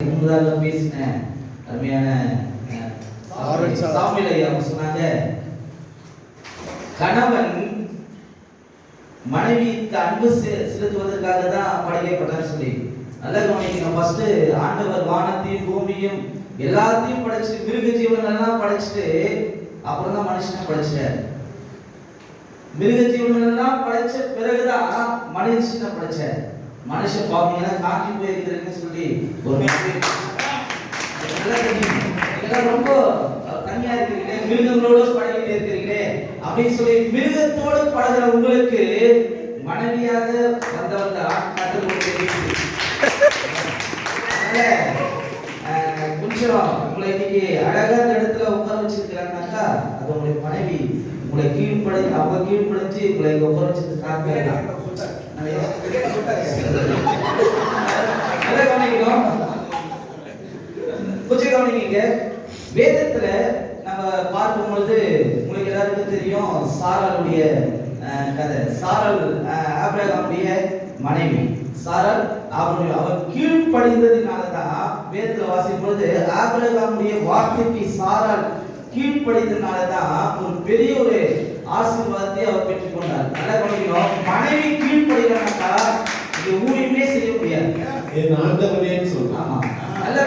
முன்பதாக பேசின அருமையான. சாமியல் அவங்க சொன்னாங்க கணவன் மனைவிக்கு அன்பு செலுத்துவதற்காக தான் படைக்கப்பட்டார் சொல்லி. நல்லா கவனிக்கணும். ஃபர்ஸ்ட் ஆண்டவர் வானத்தையும் பூமியும் எல்லாத்தையும் படைச்சிட்டு மிருக ஜீவனங்கள் எல்லாம் படைச்சிட்டு அப்புறம் தான் மனுஷனை படைச்சார். மிருக ஜீவனங்கள் எல்லாம் படைச்ச பிறகுதான் மனுஷனை படைச்சார். மனுஷன் பாவீங்கன்னா காட்டி போயிருக்கிறேன்னு சொல்லி ஒரு ரொம்ப தனியா இருக்கிறீங்களே மிருகங்களோட பழகிட்டு இருக்கிறீங்களே அப்படின்னு சொல்லி மிருகத்தோடு பழகிற உங்களுக்கு மனைவியாக வந்தவங்க தான் கொஞ்சம் உங்களை இன்னைக்கு அழகா இடத்துல உட்கார வச்சிருக்கிறாங்கனாக்கா அது உங்களுடைய மனைவி உங்களை கீழ்ப்படை அவங்க கீழ்ப்படைஞ்சு உங்களை உட்கார வச்சிருக்காங்க கொஞ்சம் கவனிங்க. வேதத்துல நம்ம பார்க்கும் பொழுது உங்களுக்கு எல்லாருக்கும் தெரியும் சாராளுடைய கதை. சாரல் ஆபிரகாமுடைய மனைவி. சாரல் அவருடைய அவர் கீழ்ப்படிந்ததினால தான் வேதத்துல வாசிக்கும் பொழுது ஆபிரகாமுடைய வார்த்தைக்கு சாரால் கீழ்ப்படிந்ததுனால தான் ஒரு பெரிய ஒரு ஆசீர்வாதத்தை அவர் பெற்றுக்கொண்டார். நல்ல கவனிக்கணும். மனைவி என் ஆண்டவனேன்னு சொல்றான் ஆமா. நல்ல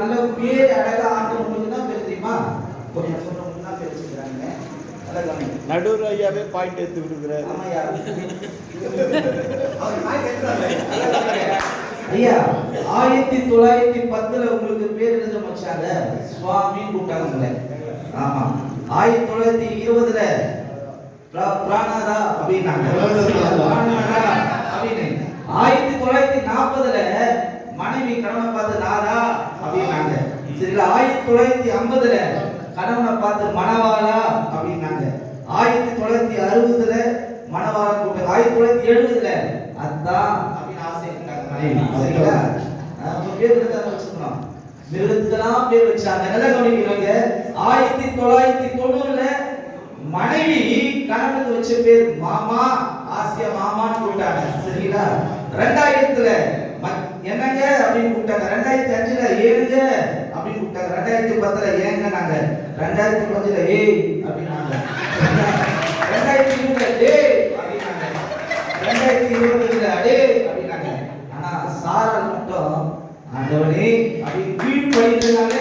நல்ல பேர் அழகா ஆண்டவனுக்கு தான் பேர் தெரியுமா? கொஞ்சம் சொல்றவங்க தான் பேர் வச்சுக்கிறாங்க நல்ல கவனிங்க நடுவர் ஐயாவே பாயிண்ட் எடுத்து விடுகிறாரு. ஐயா ஆயிரத்தி தொள்ளாயிரத்தி பத்துல உங்களுக்கு பேர் எழுத வச்சாங்க சுவாமின்னு கூப்பிட்டாங்க உங்களை. ஆமா. ஆயிரத்தி தொள்ளாயிரத்தி இருபதுல பிரா- பிராணாதா அப்படின்னாங்க பிராணநாதா. பிராணநாதா அப்படின்னு ஆயிரத்தி தொள்ளாயிரத்தி நாற்பதுல மனைவி கணவனை பார்த்து நாதா அப்படின்னாங்க. சரிங்களா? ஆயிரத்தி தொள்ளாயிரத்தி ஐம்பதுல கணவனை பார்த்து மணவாளா? அப்படின்னாங்க. ஆயிரத்தி தொள்ளாயிரத்தி அறுபதுல மணவாளா கூப்பிட்டு ஆயிரத்தி தொள்ளாயிரத்தி எழுபதுல அதான் அப்படின்னு மனைவி. சரிங்களா? பேர் வச்சுக்கணும். மிருகத்துக்கெல்லாம் பேர் வச்சாங்க. நல்லா கவனிக்கிறவங்க ஆயிரத்தி தொள்ளாயிரத்தி தொண்ணூறுல மனைவி கணவனுக்கு வச்ச பேர் மாமா ஆசியா மாமான்னு கூப்பிட்டாங்க சரிங்களா? ரெண்டாயிரத்துல ம- என்னங்க அப்படின்னு கூப்பிட்டாங்க. ரெண்டாயிரத்தி அஞ்சுல ஏழுங்க அப்படின்னு கூப்பிட்டாங்க. ரெண்டாயிரத்தி பத்துல ஏங்க நாங்க? ரெண்டாயிரத்தி பத்துல ஏய் அப்படின்னாங்க. ரெண்டாயிரத்தி இருபதுல டேய் அப்படின்னாங்க. ரெண்டாயிரத்தி இருபதுல அடே அப்படின்னாங்க. ஆனா சாரல் மட்டும் ஆண்டவனே அப்படின்னு கீழ்ப்படிந்ததுனால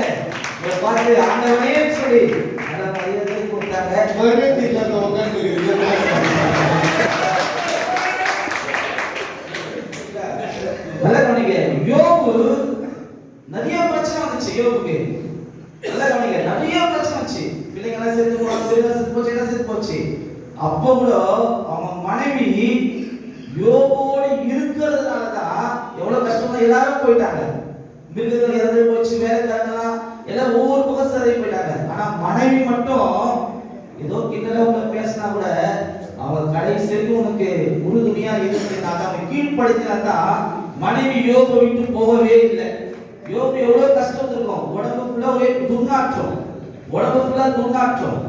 இவரை பார்த்து ஆண்டவனே சொல்லி அந்த பையன் கொடுத்தாங்க மறுபடியும் இல்லாத உட்காந்து நல்ல கவனிங்க யோபு நிறைய பிரச்சனை வந்துச்சு. யோபுக்கு. நல்ல கவனிங்க. நிறைய பிரச்சனை வந்துச்சு. பிள்ளைங்க எல்லாம் செத்து போச்சு எல்லாம் செத்து போச்சு எல்லாம் செத்து போச்சு. அப்போ கூட அவன் மனைவி யோபோடு இருக்கிறதுனால தான் எவ்வளவு கஷ்டமா எல்லாரும் போயிட்டாங்க. மிருகங்கள் இறந்து போச்சு வேலைக்காரங்களாம் எல்லாம் ஒவ்வொரு பக்கம் சிறை போயிட்டாங்க. ஆனா மனைவி மட்டும் ஏதோ கிண்டல உங்க பேசினா கூட அவங்க கடைசி வரைக்கும் உனக்கு உறுதுணையா நான் அவன் கீழ்ப்படுத்தினா மனைவி யோபு விட்டு போகவே இல்லை. யோபு எவ்வளவு கஷ்டம் இருக்கும் உடம்பு ஃபுல்லா ஒரே துர்நாற்றம். உடம்பு ஃபுல்லா துர்நாற்றம்.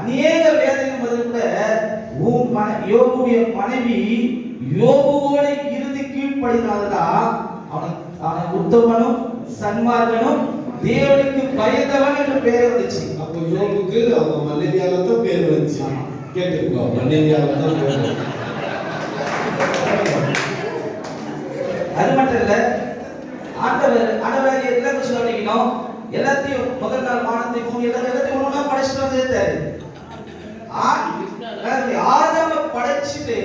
அநேக வேதனை பதில் கூட உன் மன யோபுடைய மனைவி யோபுவோடு இறுதி கீழ்ப்படினால்தான் அவன் அவன் உத்தமனும் சன்மார்கனும் தேவனுக்கு பயந்தவன் என்று பெயர் வந்துச்சு. அப்போ யோபுக்கு அவங்க மனைவியால தான் பேர் வந்துச்சு கேட்டுக்கோ மனைவியால தான் பேர் வந்துச்சு. அது மட்டும் இல்ல ஆண்டவர் ஆண்டவர் எல்லாம் கவனிக்கணும் எல்லாத்தையும் முதல் நாள் வானத்தை பூமி எல்லாம் எல்லாத்தையும் ஒண்ணா படைச்சிட்டு வந்துட்டாரு ஆதம படைச்சிட்டு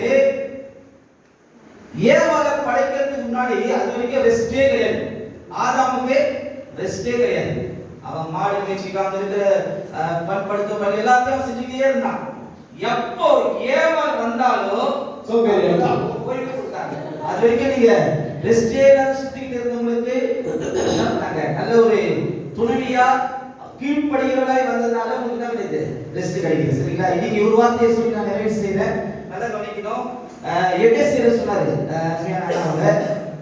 ஏவாள படைக்கிறதுக்கு முன்னாடி அது வரைக்கும் ரெஸ்டே கிடையாது. ஆதாமுக்கு ரெஸ்டே கிடையாது. அவன் மாடு மேய்ச்சிக்காம இருக்கிற பணி எல்லாத்தையும் அவன் செஞ்சுக்கிட்டே இருந்தான். எப்போ ஏவாள் வந்தாலோ. ஓய்வு கொடுத்தாங்க. அது வரைக்கும் நீங்க ரெஸ்டே சுத்திக்கிட்டு இருந்தவங்களுக்கு என்ன நல்ல ஒரு துணைவியா கீழ்ப்படிகிறவளாய் வந்ததுனால உங்களுக்கு என்ன கிடைக்குது ரெஸ்ட் கிடைக்குது. சரிங்களா? இன்னைக்கு ஒரு வார்த்தையை சொல்லி நான் நிறைவு செய்றேன் நல்லா கவனிக்கணும். எபேசியர் சொன்னாரு. அஹ்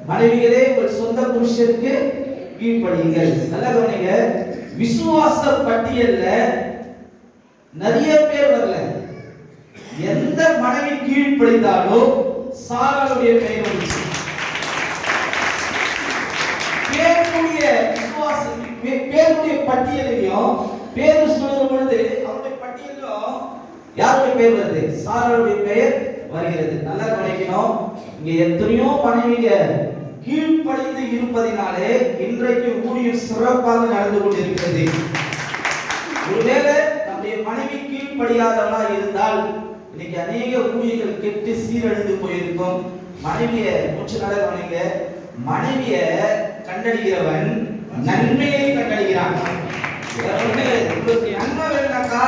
மனைவிகளே உங்கள் சொந்த புருஷருக்கு கீழ்ப்படியுங்கள். நல்லா கவனிங்க. விசுவாச பட்டியல்ல நிறைய பேர் வரல. எந்த மனைவி கீழ்ப்படிந்தாலோ சாராளுடைய பெயர் வந்துச்சு பேர் விசுவாசி பேருடைய பட்டியலையும் பேரு சொல்லும் பொழுது அவருடைய பட்டியலும் யாருடைய பேர் வருது? சாரோடைய பெயர் வருகிறது. நல்லா கவனிக்கணும். இங்க எத்தனையோ மனைவிங்க கீழ்ப்படிந்து இருப்பதினாலே இன்றைக்கு ஊழியம் சிறப்பாக நடந்து கொண்டிருக்கிறது. ஒருவேளை நம்முடைய மனைவி கீழ்ப்படியாதவளா இருந்தால் இன்னைக்கு அநேக ஊழியர்கள் கெட்டு சீரழிந்து போயிருக்கும். மனைவிய மூச்சு நட மனைவிய கண்டடிக்கிறவன் நன்மையை கண்டடிக்கிறான் நன்மை வேணும்னாக்கா